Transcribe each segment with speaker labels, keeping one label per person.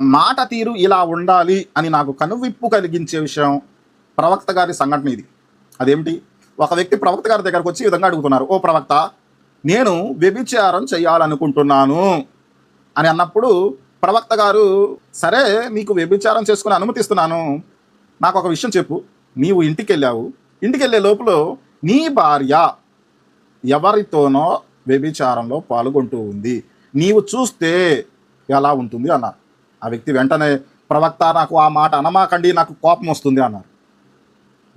Speaker 1: మాట తీరు ఇలా ఉండాలి అని నాకు కనువిప్పు కలిగించే విషయం ప్రవక్త గారి సంఘటన ఇది. అదేమిటి? ఒక వ్యక్తి ప్రవక్త గారి దగ్గరకు వచ్చి ఈ విధంగా అడుగుతున్నారు ఓ ప్రవక్త నేను వ్యభిచారం చేయాలనుకుంటున్నాను అని అన్నప్పుడు ప్రవక్త గారు సరే నీకు వ్యభిచారం చేసుకుని అనుమతిస్తున్నాను. నాకు ఒక విషయం చెప్పు. నీవు ఇంటికి వెళ్ళావు ఇంటికి వెళ్ళే లోపల నీ భార్య ఎవరితోనో వ్యభిచారంలో పాల్గొంటూ ఉంది. నీవు చూస్తే ఎలా ఉంటుంది అన్నారు. ఆ వ్యక్తి వెంటనే ప్రవక్త నాకు ఆ మాట అనమాకండి నాకు కోపం వస్తుంది అన్నారు.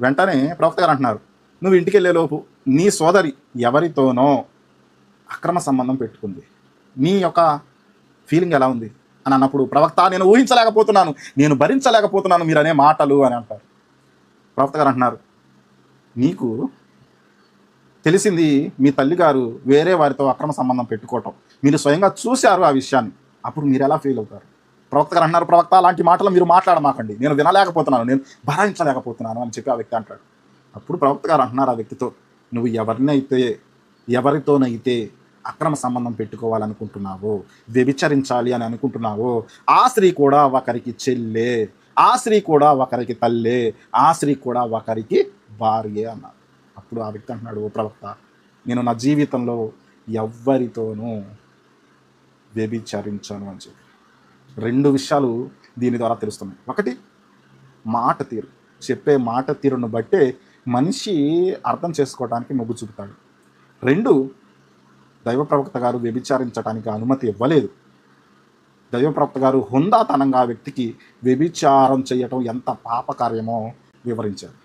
Speaker 1: వెంటనే ప్రవక్త గారు అంటున్నారు నువ్వు ఇంటికి వెళ్ళేలోపు నీ సోదరి ఎవరితోనో అక్రమ సంబంధం పెట్టుకుంది. నీ యొక్క ఫీలింగ్ ఎలా ఉంది? అని అన్నప్పుడు ప్రవక్త నేను ఊహించలేకపోతున్నాను నేను భరించలేకపోతున్నాను మీరు అనే మాటలు అని అంటారు. ప్రవక్త గారు అంటున్నారు నీకు తెలిసింది మీ తల్లిగారు వేరే వారితో అక్రమ సంబంధం పెట్టుకోవటం. మీరు స్వయంగా చూశారు ఆ విషయాన్ని. అప్పుడు మీరు ఎలా ఫీల్ అవుతారు? ప్రవక్త గారు అన్నారు ప్రవక్త అలాంటి మాటలు మీరు మాట్లాడమాకండి. నేను వినలేకపోతున్నాను. నేను భరాయించలేకపోతున్నాను అని చెప్పి ఆ వ్యక్తి అంటాడు. అప్పుడు ప్రవక్త గారు అంటున్నారు ఆ వ్యక్తితో నువ్వు ఎవరినైతే ఎవరితోనైతే అక్రమ సంబంధం పెట్టుకోవాలనుకుంటున్నావో వ్యభిచరించాలి అని అనుకుంటున్నావో ఆ స్త్రీ కూడా ఒకరికి చెల్లె ఆ స్త్రీ కూడా ఒకరికి తల్లే ఆ స్త్రీ కూడా ఒకరికి భార్యే అన్నారు అప్పుడు ఆ వ్యక్తి అంటున్నాడు ఓ ప్రవక్త నేను నా జీవితంలో ఎవ్వరితోనూ వ్యభిచరించను అని చెప్పి. రెండు విషయాలు దీని ద్వారా తెలుస్తున్నాయి. ఒకటి మాట తీరు. చెప్పే మాట తీరును బట్టే మనిషి అర్థం చేసుకోవడానికి మొగ్గు చూపుతాడు. రెండు దైవ ప్రవక్త గారు వ్యభిచారించడానికి అనుమతి ఇవ్వలేదు. దైవ ప్రవక్త గారు హుందాతనంగా వ్యక్తికి వ్యభిచారం చేయటం ఎంత పాపకార్యమో వివరించారు.